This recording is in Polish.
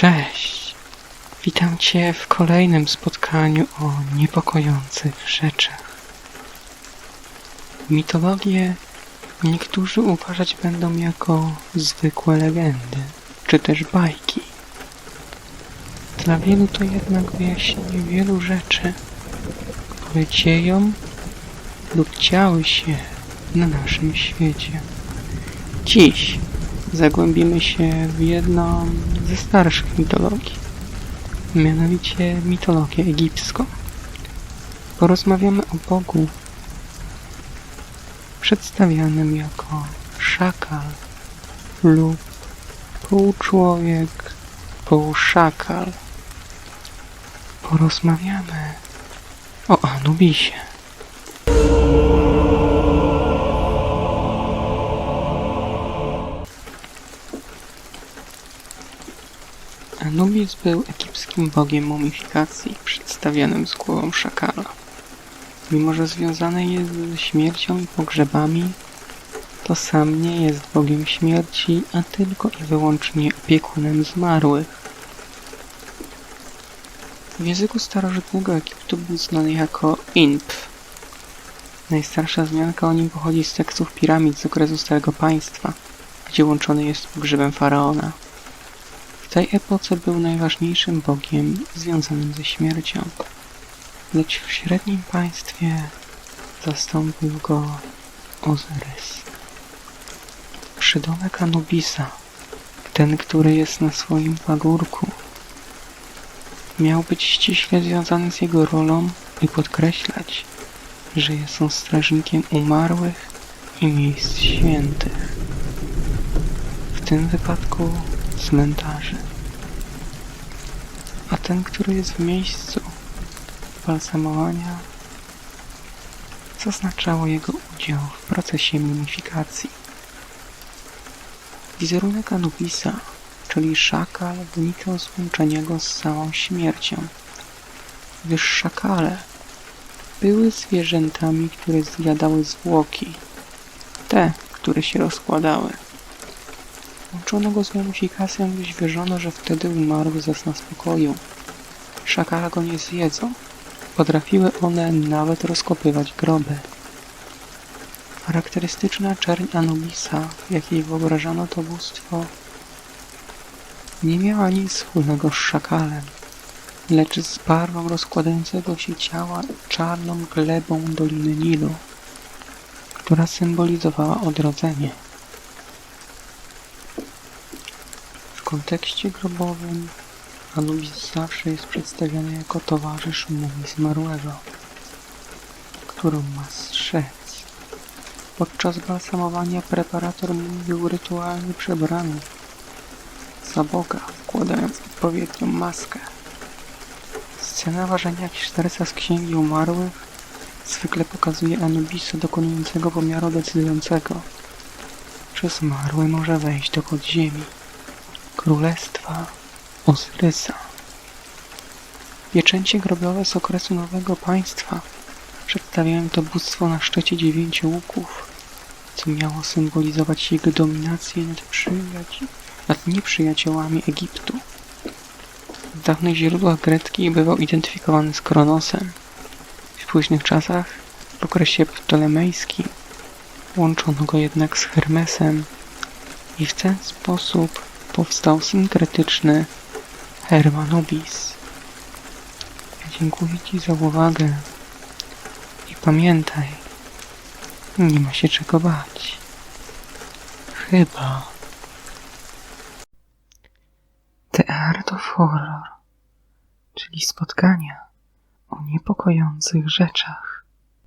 Cześć! Witam Cię w kolejnym spotkaniu o niepokojących rzeczach. Mitologie niektórzy uważać będą jako zwykłe legendy, czy też bajki. Dla wielu to jednak wyjaśnienie wielu rzeczy, które dzieją lub działy się na naszym świecie. Dziś zagłębimy się w jedną ze starszych mitologii, mianowicie mitologię egipską. Porozmawiamy o Bogu przedstawianym jako szakal lub półczłowiek, półszakal. Porozmawiamy o Anubisie. Anubis był egipskim bogiem mumifikacji przedstawionym z głową szakala. Mimo, że związany jest ze śmiercią i pogrzebami, to sam nie jest bogiem śmierci, a tylko i wyłącznie opiekunem zmarłych. W języku starożytnego Egiptu był znany jako Inp. Najstarsza wzmianka o nim pochodzi z tekstów piramid z okresu Starego Państwa, gdzie łączony jest pogrzebem faraona. Tej epoce był najważniejszym bogiem związanym ze śmiercią, lecz w średnim państwie zastąpił go Ozyrys. Przydomek Anubisa, ten, który jest na swoim pagórku, miał być ściśle związany z jego rolą i podkreślać, że jest on strażnikiem umarłych i miejsc świętych. W tym wypadku cmentarzy. A ten, który jest w miejscu balsamowania, zaznaczało jego udział w procesie mumifikacji. Wizerunek Anubisa, czyli szakal, wynikał z łączenia go z całą śmiercią, gdyż szakale były zwierzętami, które zjadały zwłoki, te, które się rozkładały. Łączono go z mumifikacją, gdyż wierzono, że wtedy umarły zasna spokoju. Szakala go nie zjedzą. Potrafiły one nawet rozkopywać groby. Charakterystyczna czerń Anubisa, w jakiej wyobrażano to bóstwo, nie miała nic wspólnego z szakalem, lecz z barwą rozkładającego się ciała i czarną glebą Doliny Nilu, która symbolizowała odrodzenie. W kontekście grobowym Anubis zawsze jest przedstawiany jako towarzysz mumii zmarłego, którą ma strzec. Podczas balsamowania preparator mumii był rytualnie przebrany za Boga, wkładając odpowiednią maskę. Scena ważenia serca z księgi umarłych zwykle pokazuje Anubisa dokonującego pomiaru decydującego, czy zmarły może wejść do podziemi królestwa Ozyrysa. Pieczęcie grobowe z okresu nowego państwa przedstawiają to bóstwo na szczycie dziewięciu łuków, co miało symbolizować jego dominację nad, przyjaci- nad nieprzyjaciołami Egiptu. W dawnych źródłach greckich bywał identyfikowany z Kronosem. W późnych czasach, w okresie ptolemejskim, łączono go jednak z Hermesem i w ten sposób powstał synkretyczny Hermanubis. Dziękuję Ci za uwagę i pamiętaj, nie ma się czego bać. Chyba. The Art of Horror, czyli spotkania o niepokojących rzeczach.